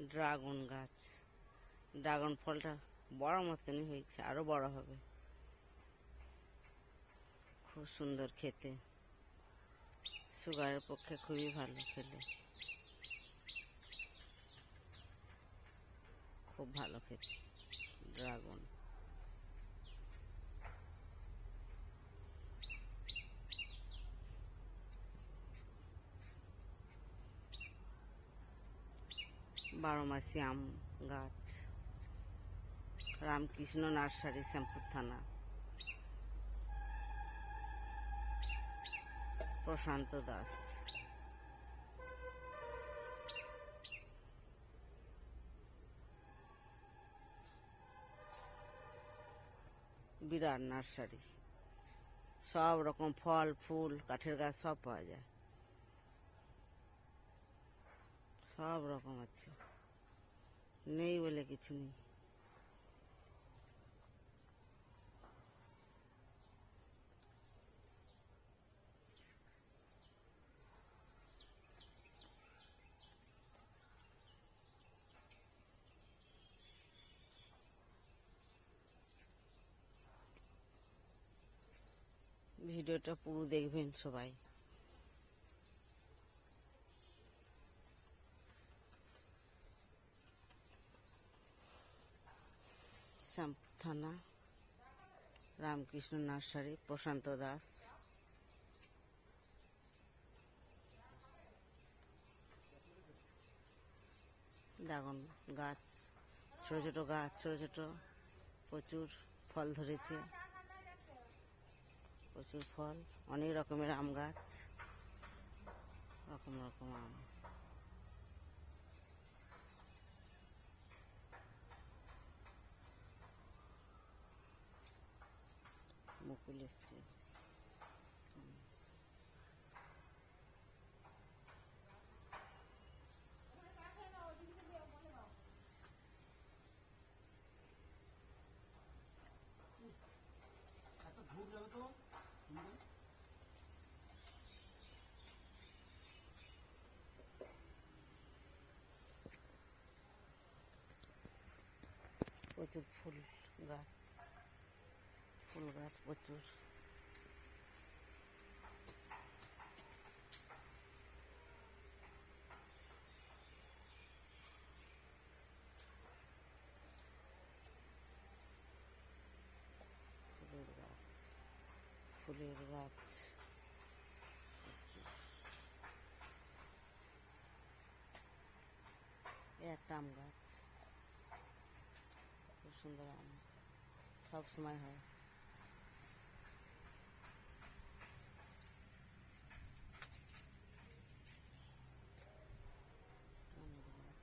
Dragon গাছ। Dragon ফলটা বড় মতনই হয়েছে আরও বড় হবে। খুব সুন্দর খেতে। সুগারের পক্ষে খুবই ভালো খেলে। খুব ভালো খেতে, ড্রাগন। বারো মাসি আম গাছ। রামকৃষ্ণ নার্সারি, শ্যামপুর থানা। প্রশান্ত দাস। বিরাট নার্সারি। সব রকম ফল, ফুল, কাঠের গাছ সব পাওয়া যায়। সব রকম আছে। নেই বলে কিছু নেই। ভিডিওটা পুরো দেখবেন সবাই। শ্যামপুর থানা রামকৃষ্ণ নার্সারি, প্রশান্ত দাস। ড্রাগন গাছ, ছোট ছোট গাছ, ছোট ছোট প্রচুর ফল ধরেছে। প্রচুর ফল, অনেক রকমের আম গাছ, রকম রকম আম। মুকুল এসছে। প্রচুর ফুল গাছ। ফুল গাছ প্রচুর ফুলের গাছ ফুলের গাছ এই একটা আম গাছ খুব সুন্দর আম সব সময় হয় আমের গাছ।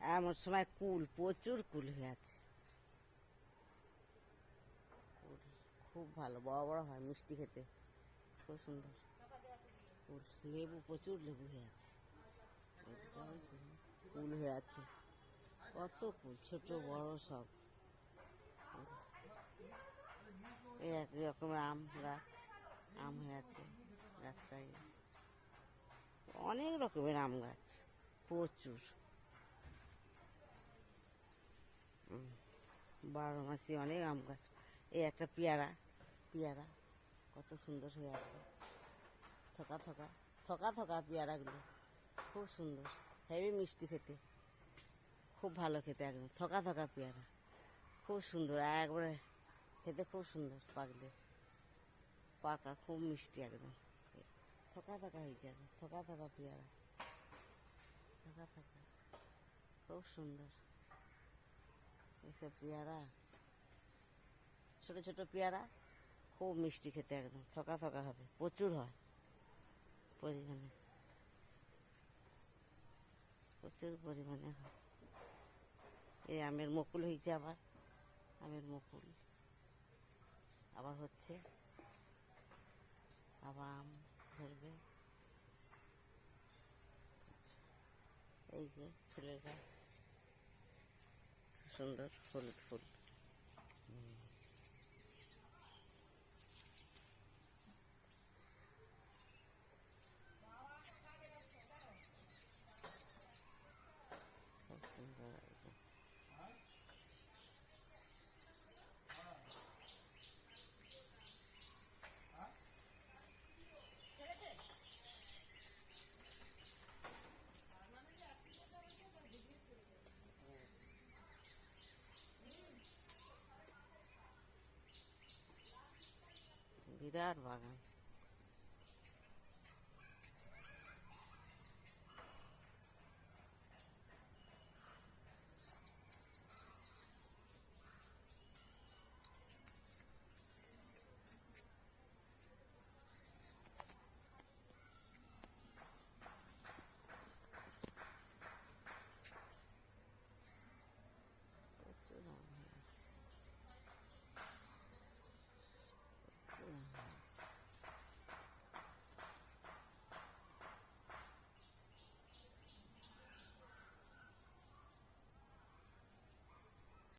এমন সময় কুল, প্রচুর কুল হয়ে আছে। খুব ভালো, বড় বড় হয়, মিষ্টি খেতে। খুব সুন্দর। লেবু, প্রচুর লেবু হয়ে আছে। কুল হয়ে আছে। কত কুল, ছোট, বড় সব। এক রকমের আম গাছ, আম হয়ে আছে রাস্তায়। অনেক রকমের আম গাছ, প্রচুর। বারো মাসি অনেক আম গাছ। এই একটা পেয়ারা পেয়ারা, কত সুন্দর হয়ে আছে। থকা থকা থকা থকা পেয়ারাগুলো, খুব সুন্দর। হেভি মিষ্টি খেতে। খুব ভালো খেতে একদম, থকা থকা পেয়ারা। খুব সুন্দর একবারে খেতে খুব সুন্দর পাকলে। পাকা, খুব মিষ্টি একদম। থকা থকা হয়েছে একদম থকা থকা পেয়ারা থকা থকা খুব সুন্দর এইসব পেয়ারা ছোট ছোট পেয়ারা খুব মিষ্টি খেতে একদম থকা থকা হবে প্রচুর হয় পরিমাণে প্রচুর পরিমাণে হয় এই আমের মুকুল হয়েছে আবার আমের মুকুল আবার হচ্ছে আবার আম ধরবে। এই যে ফুলের গাছ। সুন্দর হলুদ ফুল খুব সুন্দর একদম। বিরাট বাগান